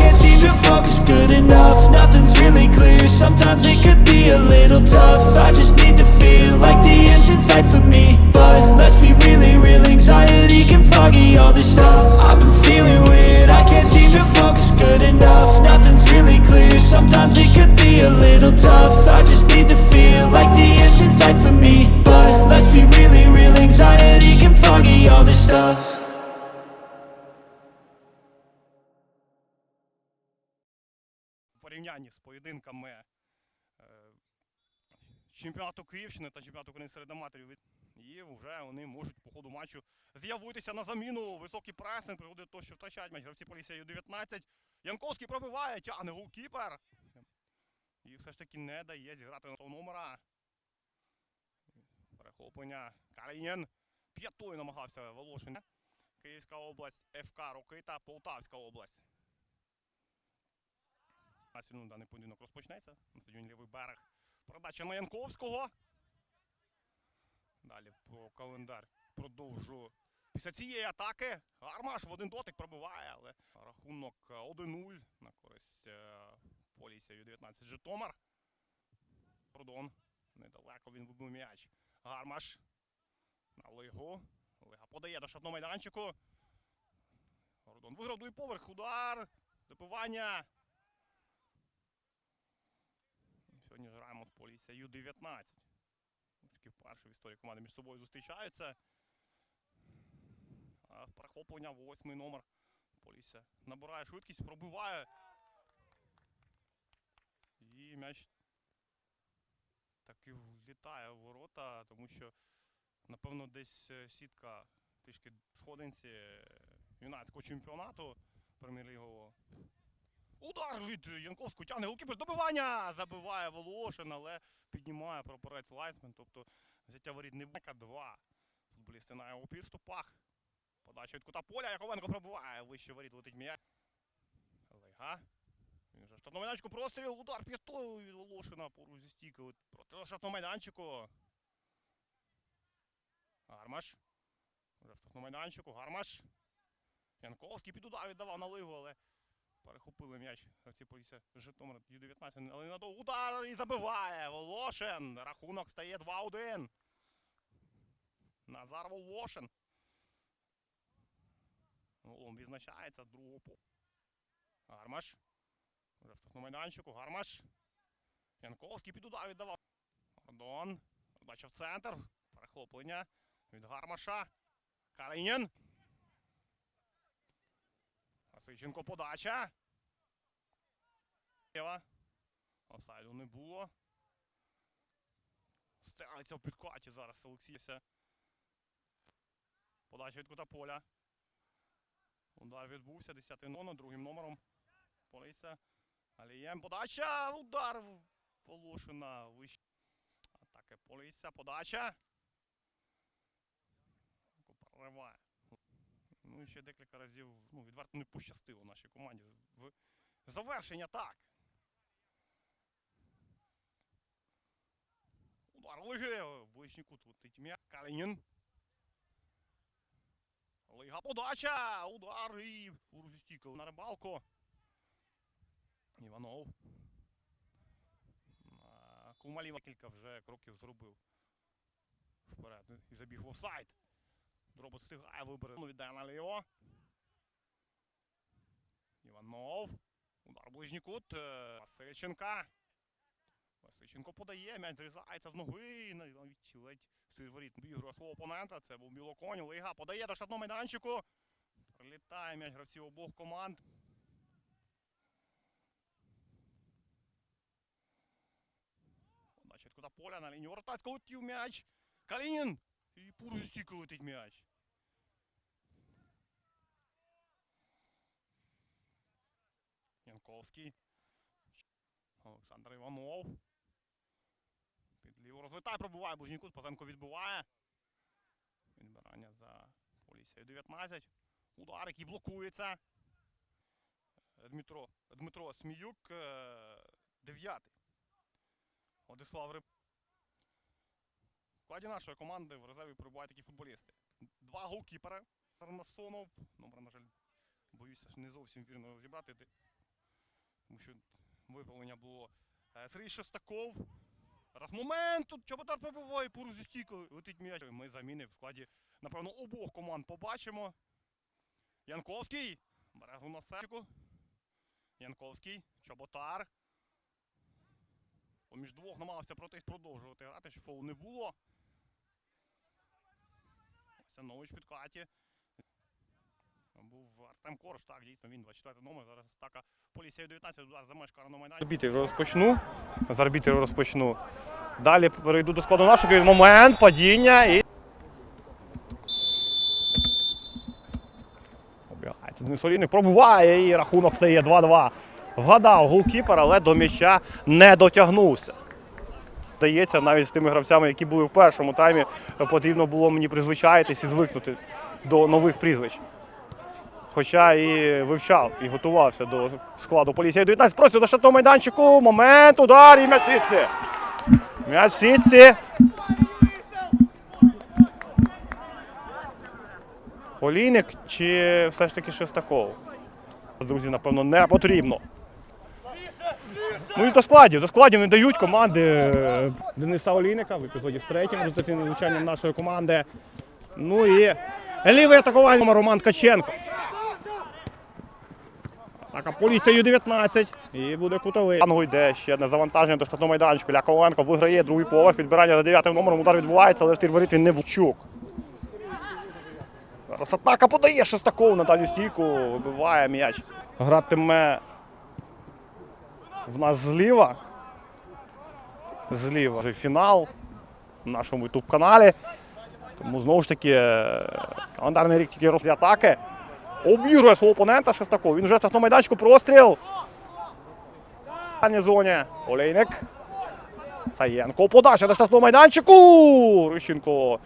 can't seem to focus good enough. Nothing's really clear, sometimes it could be a little tough. I just need to feel like порівнянні з поєдинками е, чемпіонату Київщини та чемпіонату України серед аматорів. І вже вони можуть по ходу матчу з'явитися на заміну. Високий пресинг приводить до того, що втрачають матч гравці Полісся Ю-19. Янковський пробиває, тягне голкіпер. І все ж таки не дає зіграти на того номера. Перехоплення. Калінін. П'ятою намагався Волошин. Київська область, ФК Рокита, Полтавська область. 15 минут даний поєдинок розпочнеться. На стадіоні лівий берег. Передача на Янковського. Далі про календар продовжу. Після цієї атаки Гармаш в один дотик пробиває, але рахунок е, 1-0 на користь е, Полісся Ю-19 Житомир. Продон. Недалеко він вибив м'яч. Гармаш. На Лигу. Лига подає до штрафного майданчику. Гордон виграв другий поверх. Удар. Добивання. Сьогодні граємо з Полісся Ю-19. Таки вперше в історії команди між собою зустрічаються. А перехоплення восьмий номер. Полісся набирає швидкість, пробиває. І м'яч таки влітає в ворота, тому що, напевно, десь е, сітка трішки сходинці е, юнацького чемпіонату прем'єр-лігового. Удар від Янковського тягне голкіпер. Добивання! Забиває Волошин, але піднімає прапорець Лайсмен. Тобто взяття воріт не буде. Два. Футболісти на його підступах. Подача від кута поля. Яковенко пробиває. Вище воріт летить м'яч. Лега. Він же в майданчику простріл. Удар п'ятою від Волошина поруч зі стійкою. Проти штрафному майданчику. Гармаш. Вже в майданчику. Гармаш. Янковський під удар віддавав на лигу, але перехопили м'яч. Гравці поліція Житомир Ю-19, але надовго удар і забиває. Волошин. Рахунок стає 2-1. Назар Волошин. Голом відзначається з другого по. Гармаш. Вже в майданчику. Гармаш. Янковський під удар віддавав. Гордон. Подача в центр. Перехоплення від Гармаша. Калинін. Васильченко подача. Офсайду не було. Стелиться в підкаті зараз Олексійся. Подача від кута поля. Удар відбувся. 10 номер, другим номером. Полися. Алієм. Подача. Удар Волошина. Вище. Атака Полися. Подача. Ну ще декілька разів ну, відверто не пощастило нашій команді. В завершення так. Удар Лиги. Вищий кут летить. Калінін. Лига подача. Удар і Урзістіков на рибалку. Іванов. А, Кумалів кілька вже кроків зробив. Вперед. І забіг в офсайд. Дробот встигає вибере. Ну, віддає наліво. Іванов. Удар ближній кут. е, Васильченка. Васильченко подає, м'яч зрізається з ноги. Навіть ледь сирворіт обігрує свого опонента. Це був Білоконь. Лига подає до штатного майданчику. Прилітає м'яч гравців обох команд. Подача кута поля на лінію воротарського летів м'яч. Калінін! І Пурзістіко летить м'яч. Янковський. Олександр Іванов. Під ліву розвитає, пробуває ближній кут, Пазенко відбиває. Відбирання за Полісією 19. Удар, який блокується. Дмитро, Дмитро Сміюк. е, Дев'ятий. Владислав Риб. В нашої команди в резерві перебувають такі футболісти. Два голкіпери. Тарнасонов. Номер, на жаль, боюся, що не зовсім вірно розібрати. Тому що виправлення було. Е, Сергій Шостаков. Раз момент, тут Чоботар пробиває, поруч зі стійкою летить м'яч. Ми заміни в складі, напевно, обох команд побачимо. Янковський. Бере гру на себе. Янковський. Чоботар. Поміж двох намагався протись продовжувати грати, чи фолу не було. Осянович в підкаті. Був Артем Корж, так, дійсно, він 24 номер. Зараз атака Полісія 19, удар за меж карного майданчика. Арбітрів розпочну. З арбітрів розпочну. Далі перейду до складу нашого. Момент, падіння і. Обігається Денис Олійник, пробуває і рахунок стає 2-2. Вгадав голкіпер, але до м'яча не дотягнувся. Здається, навіть з тими гравцями, які були в першому таймі, потрібно було мені призвичаїтись і звикнути до нових прізвищ. Хоча і вивчав, і готувався до складу поліції 19. Просто до штатного майданчику. Момент, удар і в сітці. Олійник чи все ж таки Шестаков? Друзі, напевно, не потрібно. Ну і до складів. До складів не дають команди е, Дениса Олійника в епізоді з третім результативним влучанням нашої команди. Ну і лівий атакувальний Роман Ткаченко. Атака поліція Ю-19. І буде кутовий. Ангу йде ще одне завантаження до штатного майданчику. Ляковенко виграє другий поверх. Підбирання за дев'ятим номером. Удар відбувається, але стір воріт він не вчук. Зараз атака подає Шестаков на дальню стійку. Вибиває м'яч. Гратиме в нас зліва. Зліва вже фінал в нашому youtube каналі. Тому знову ж таки календарний рік тільки роз атаки. Обігрує свого опонента Шестаков. Він вже в майданчику простріл. В зоні. Олейник. Саєнко. Подача до штрафного майданчику. Рищенко.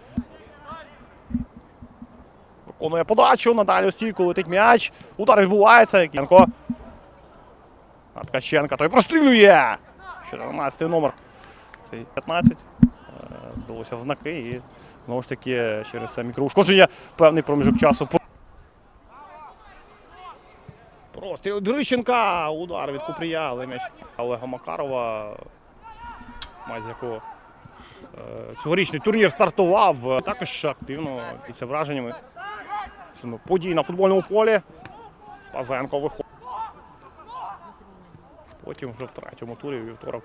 Виконує подачу на дальню стійку. Летить м'яч. Удар відбувається. Янко. На Ткаченка. Той прострілює. 14 номер. 15. Е, Вдалося в знаки і знову ж таки через це мікроушкодження певний проміжок часу. Простріл Дрищенка! Удар від Купрія, але м'яч Олега Макарова, з якого е, цьогорічний турнір стартував. Також активно під враженнями. Ну, Подій на футбольному полі. Пазенко виходить. Потім вже в третьому турі вівторок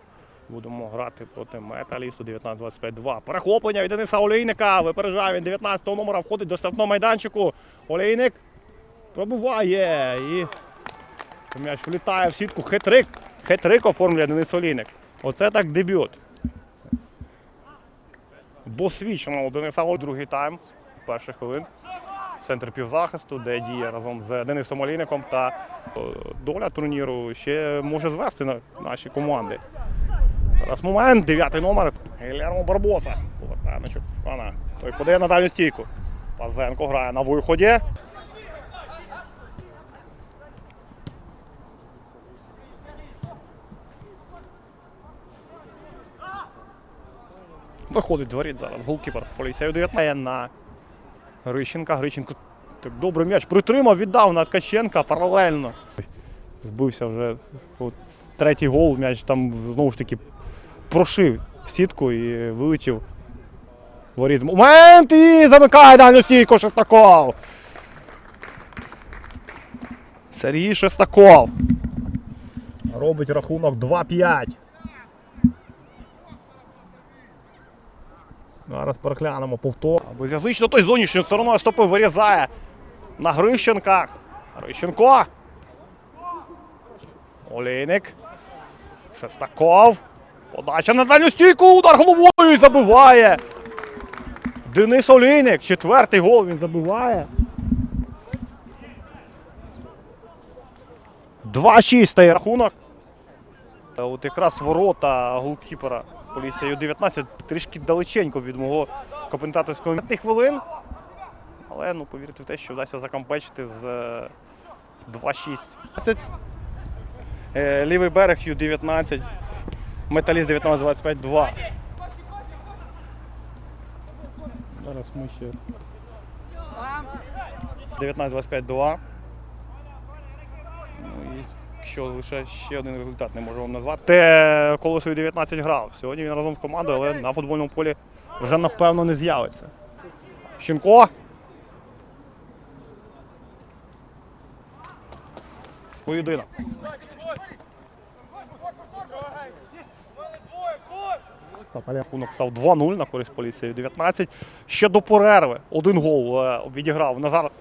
будемо грати проти металісту 19-25-2. Перехоплення від Дениса Олейника. Випереджає він 19-го номера, входить до штрафного майданчику. Олейник пробуває і м'яч влітає в сітку. Хитрик. Хитрик оформлює Денис Олійник. Оце так дебют. Досвідченого Дениса Олейника. Другий тайм перших хвилин. Центр півзахисту, де діє разом з Денисом Олійником та е, доля турніру ще може звести на наші команди. Зараз момент, дев'ятий номер. Гілермо Барбоса. Повертає на. Той подає на дальню стійку. Пазенко грає на виході. Виходить дворіт зараз. Голкіпер поліція 19 на Грищенка. Грищенко так добре м'яч притримав, віддав на Ткаченка паралельно. Збився вже от, третій гол, м'яч там знову ж таки прошив сітку і вилетів. Воріт. Момент і замикає дальню стійку Шестаков. Сергій Шестаков. Робить рахунок 2-5. Зараз переглянемо повтор. Безязично той зовнішньою стороною стопи вирізає на Грищенка. Грищенко. Олійник. Шестаков. Подача на дальню стійку. Удар головою і забиває. Денис Олійник. Четвертий гол він забиває. 2-6 стає рахунок. От якраз ворота голкіпера Полісія 19 трішки далеченько від мого коментаторського 5 хвилин. Але ну, повірте в те, що вдасться закампечити з е, 2-6. Е, лівий берег Ю-19, металіст 19-25-2. Зараз ми ще 19-25-2. Ну, і якщо лише ще один результат не можу вам назвати. Те колесою 19 грав. Сьогодні він разом з командою, але на футбольному полі вже напевно не з'явиться. Щенко. Поєдинок. Рахунок став 2-0 на користь поліції 19. Ще до перерви один гол е, відіграв Назар